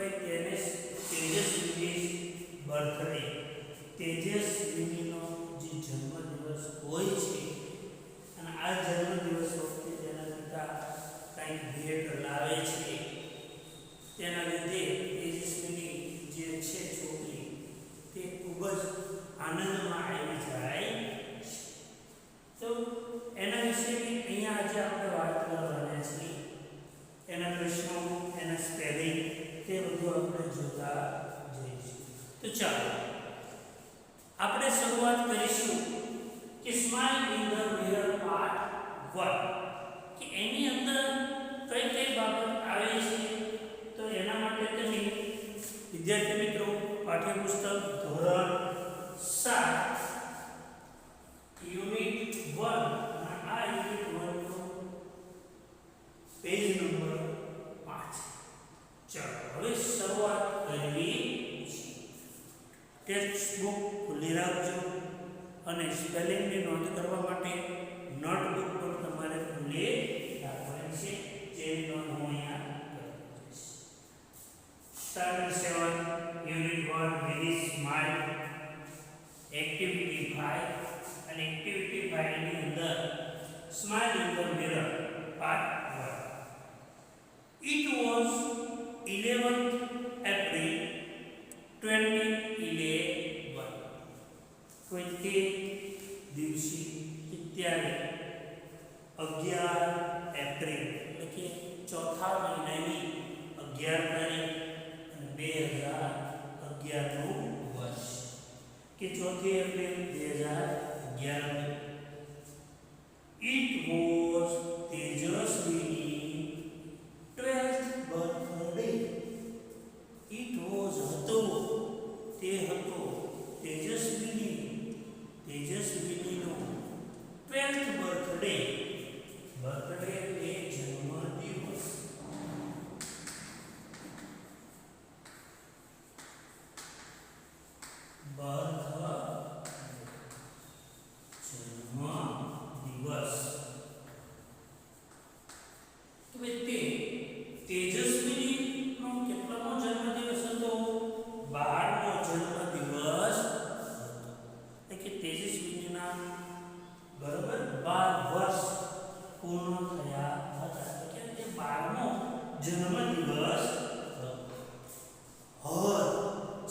ભાઈ તેજસ તેજસ્વીની બર્થડે તેજસ્વીનીનો જે જન્મદિવસ હોય છે, અને આ જન્મદિવસ વખતે તેના પિતા કંઈક ભેટ લાવે છે. તેના લીધે તેજસ્વીની જે છે છોકરી, તે ખૂબ જ આનંદમાં આવી ટેક્સ્ટ બુક ખુલ્લી રાખજો અને સ્પેલિંગની નોંધ કરવા માટે નોટબુક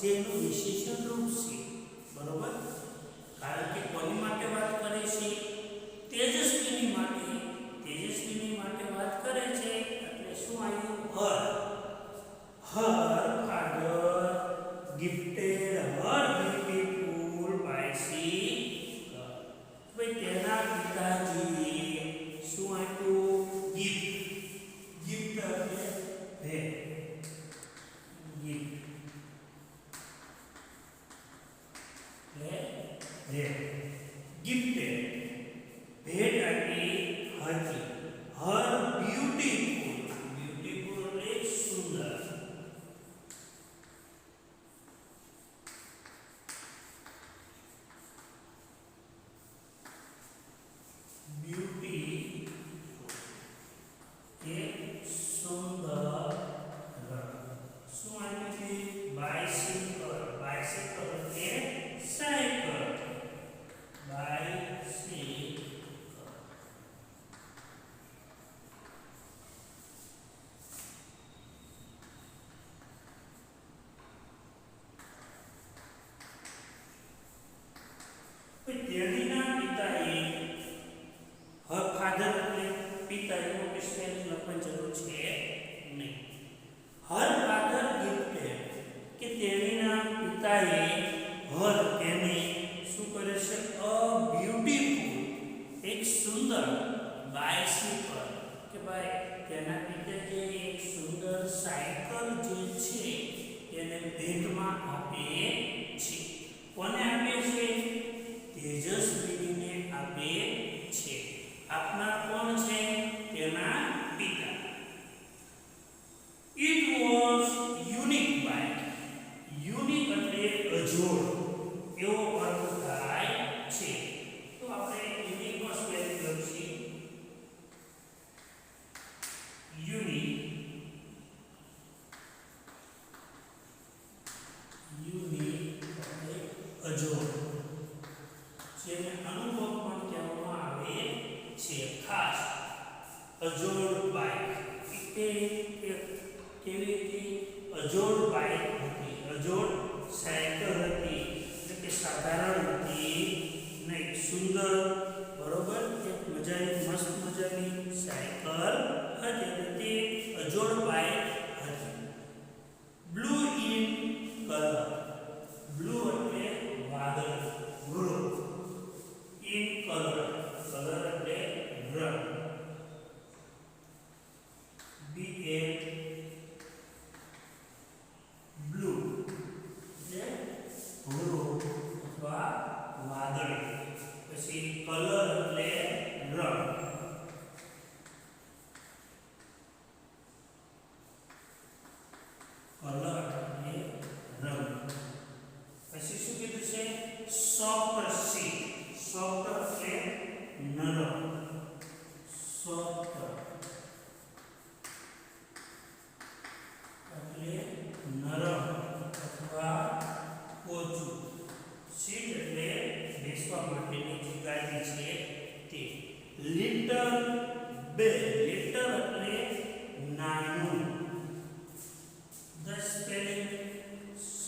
જેનું વિશેષણ રૂપ છે. બરોબર? કારણ કે કોની માટે વાત કરે છે? તેજસ્વીની માટે. તેજસ્વીની માટે વાત કરે છે. એટલે શું આવ્યું? હર. હર આગળ ગિફ્ટેડ હર.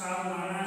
સારું નાણાં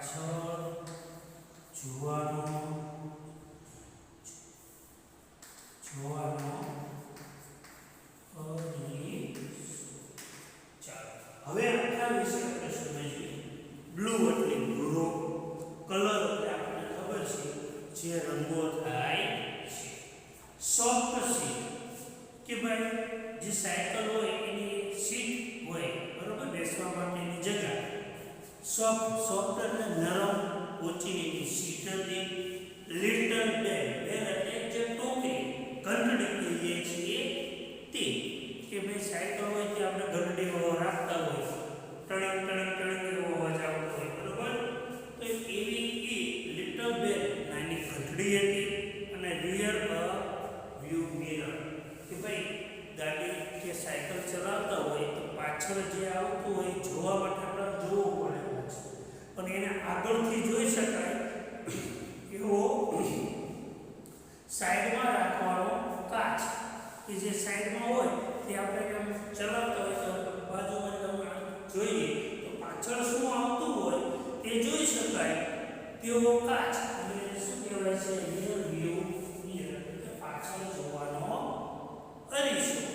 박철, 주환호, પાછળ જે આવતું હોય જોવા માટે આપણે જોવું પડે પણ એને આગળથી જોઈ શકાય એવો સાઈડમાં રાખવાનો કાચ કે જે સાઈડમાં હોય તે આપણે આમ ચલાવતા હોય તો બાજુમાં જોઈએ. તો પાછળ શું આવતું હોય તે જોઈ શકાય તેવો કાચ. એટલે શું કહેવાય છે? રિયર વ્યૂ પાછળ જોવાનો કરીશું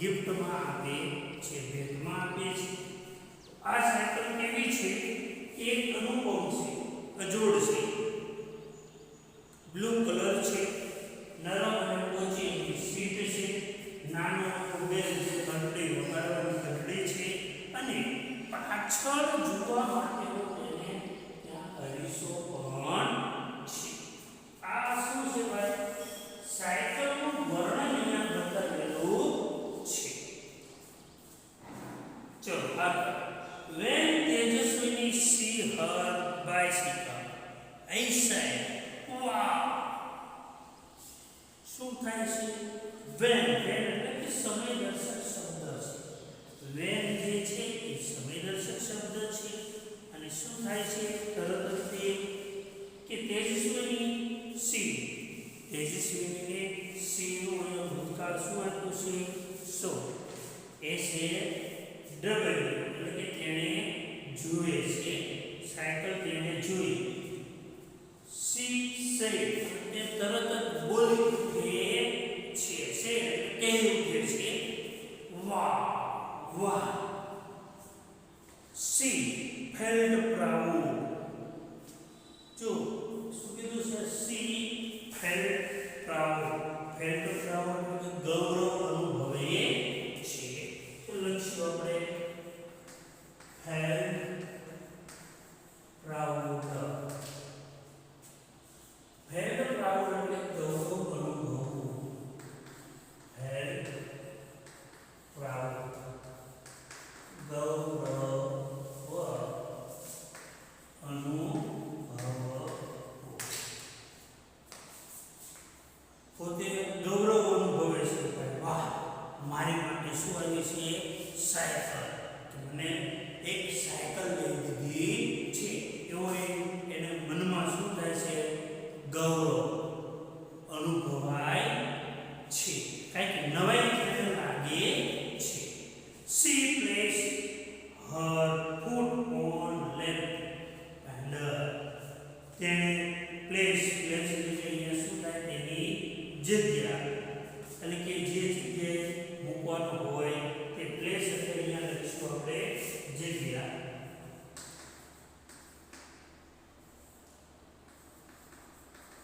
ગિફ્ટમાં આપે છે, ભેટમાં આપે છે. આ સાયકલ કેવી છે? એક અનુપમ છે, અજોડ છે. સંવેદનશીલ શબ્દ છે અને શું થાય છે? તરત જ તે કે તેજસ્વીની સી તેજસ્વીની સીનું અહીંયા ભૂતકાળ શું આપ્યું છે? સો. એ છે ડબલ એટલે કે તેણે જોઈએ છે. સાયકલ તેણે જોઈ. સી સહી તે તરત જ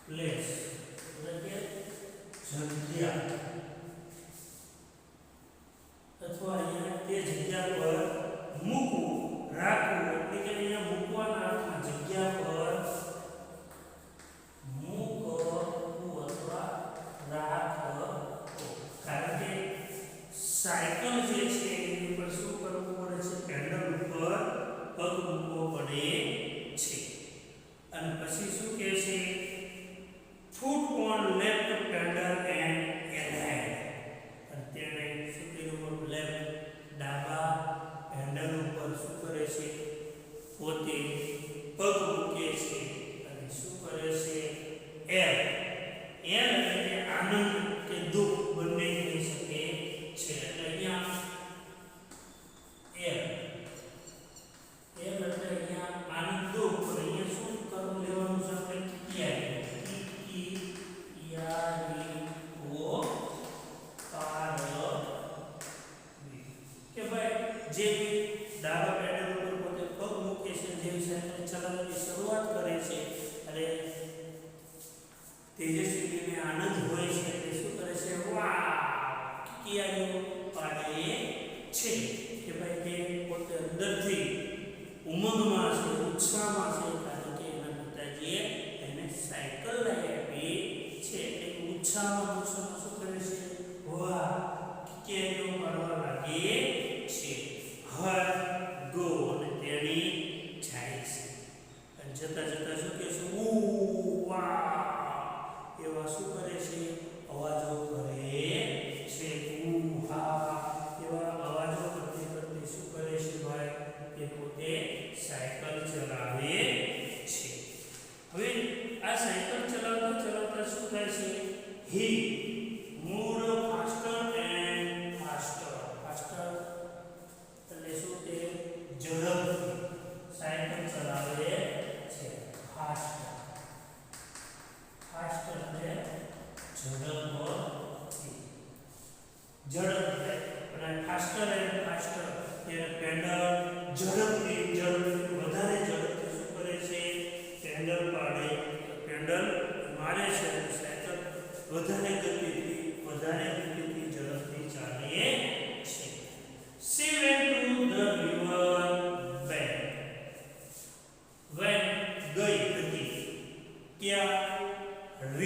પ્લેસ એટલે કે જગ્યા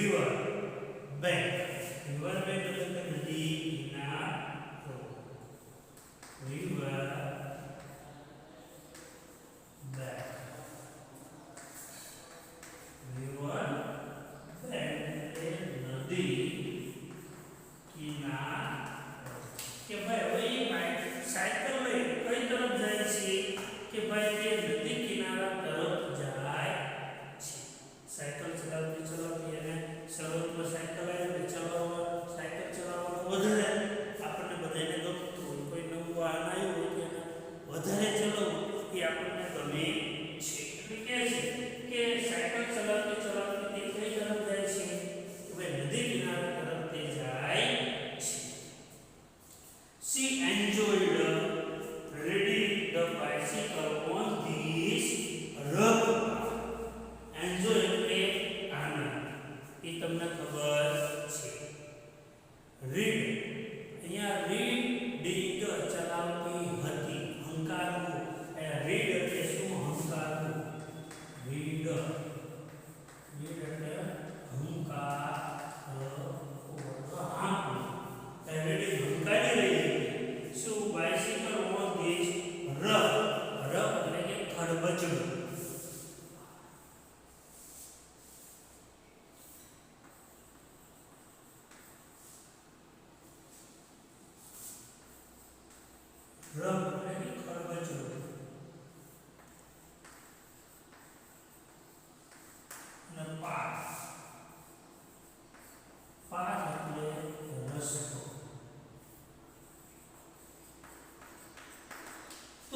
river bank. River bank doesn't mean river.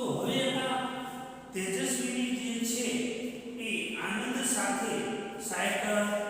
તો હવે આ તેજસ્વીની જે છે એ આનંદ સાથે સાયકલ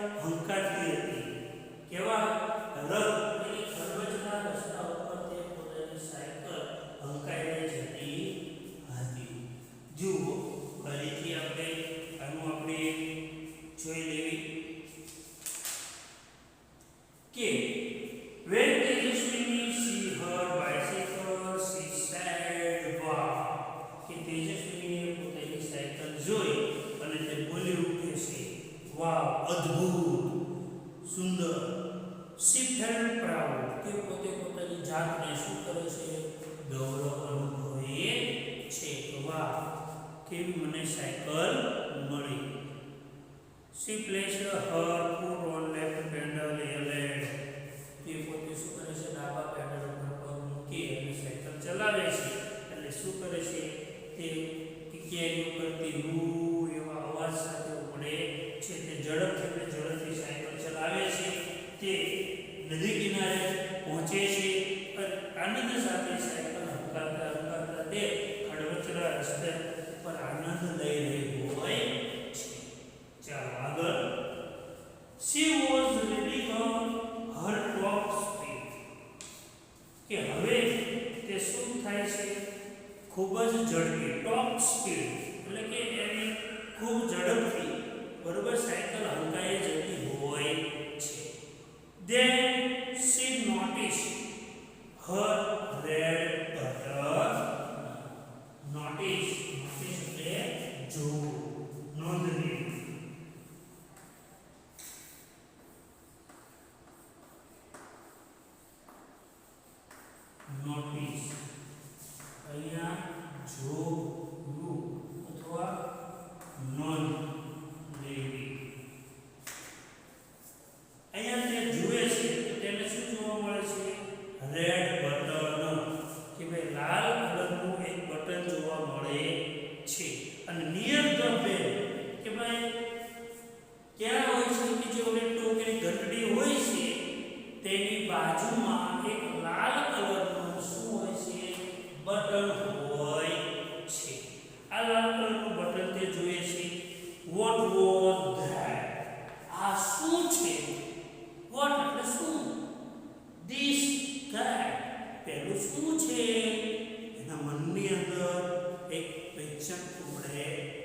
ક્વેશ્ચન પૂર્ણ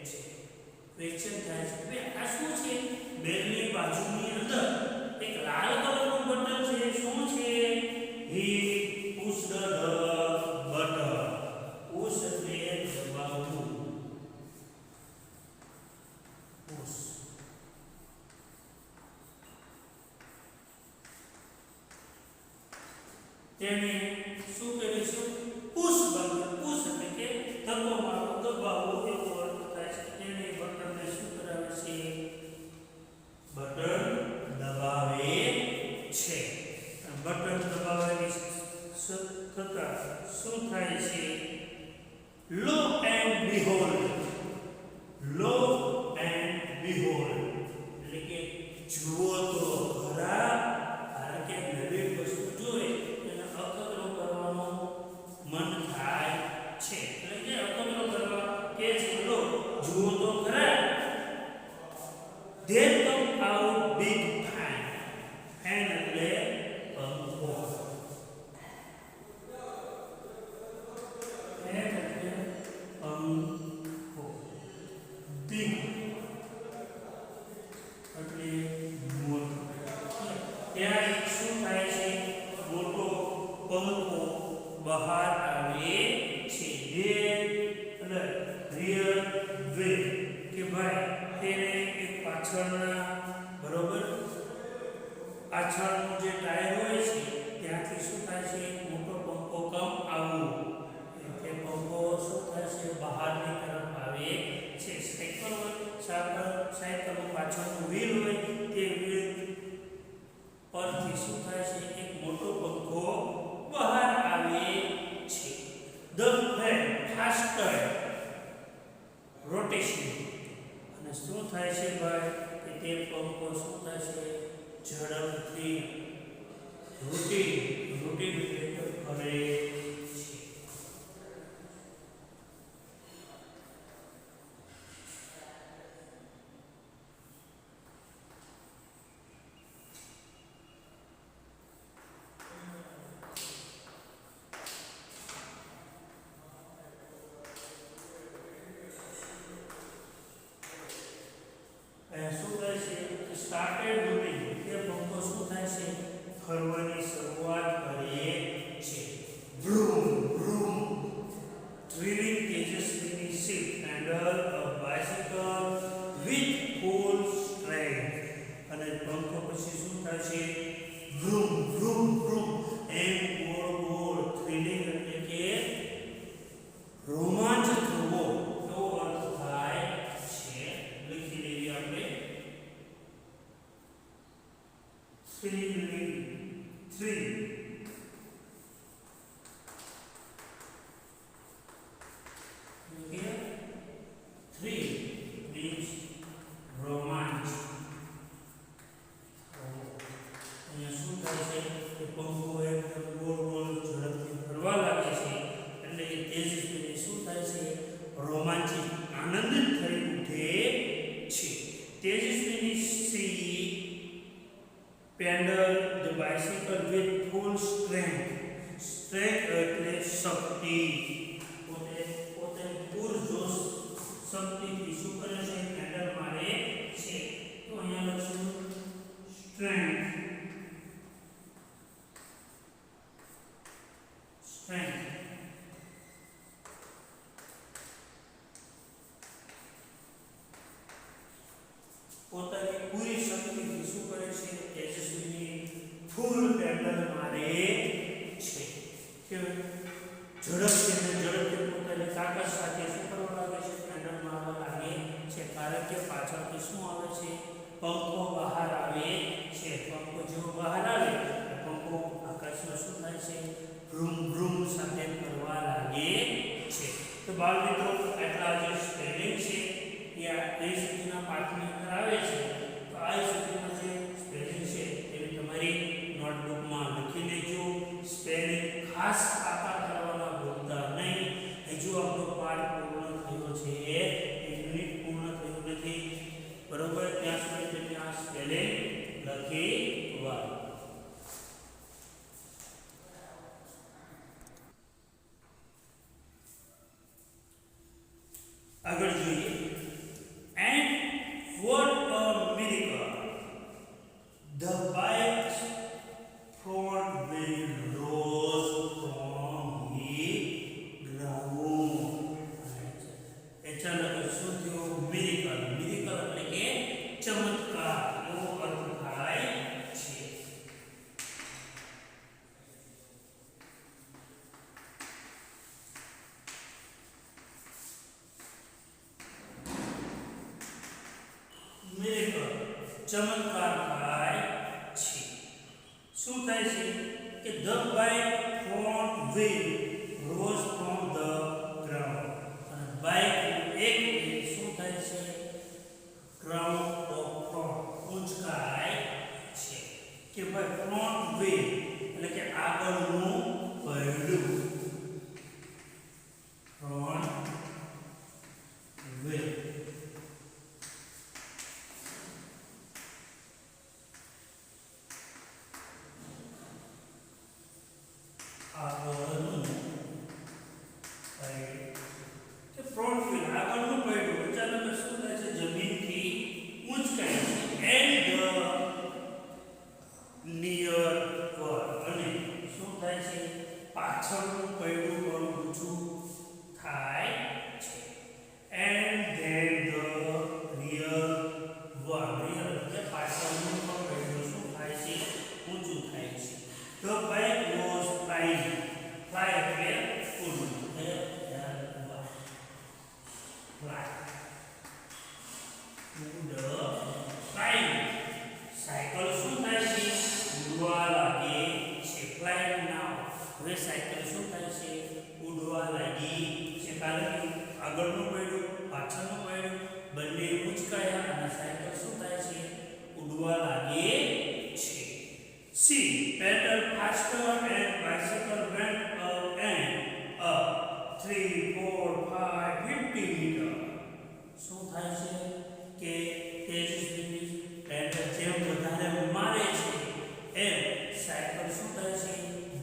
છે ક્વેશ્ચન થાય છે કે આ શું છે બેલની બાજુની અંદર એક લાલ કલરનું બટન છે શું છે he push the button push એટલે દબાવવું પુશ તેને started શક્તિ પોતે પોતે પૂરજોશ શક્તિથી શું કરે છે હેન્ડલ મારે છે. તો અહીંયા લખશું સ્ટ્રેન્થ કરી નોટબુકમાં લખી લેજો સ્પેલિંગ ચમત્કાર થાય છે. શું થાય છે? કે the bike front wheel rose from the ground. અને બાઇક એક વ્હીલ, શું થાય છે? ગ્રાઉન્ડ ઓફ ફ્રોન્ટ ઉંચકાય છે. કે ભાઈ ફ્રોન્ટ વ્હીલ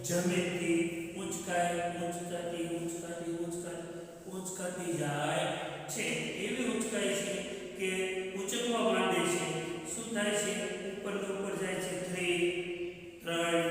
જમેતી ઉંચકાઈ ઉંચકાતી ઉંચકાતી ઉંચકાતી ઉંચકાતી જાય. છે, એવી ઉંચકાય છે કે ઉંચકવા માંડે છે. શું થાય છે? ઉપર ઉપર જાય છે. 3 3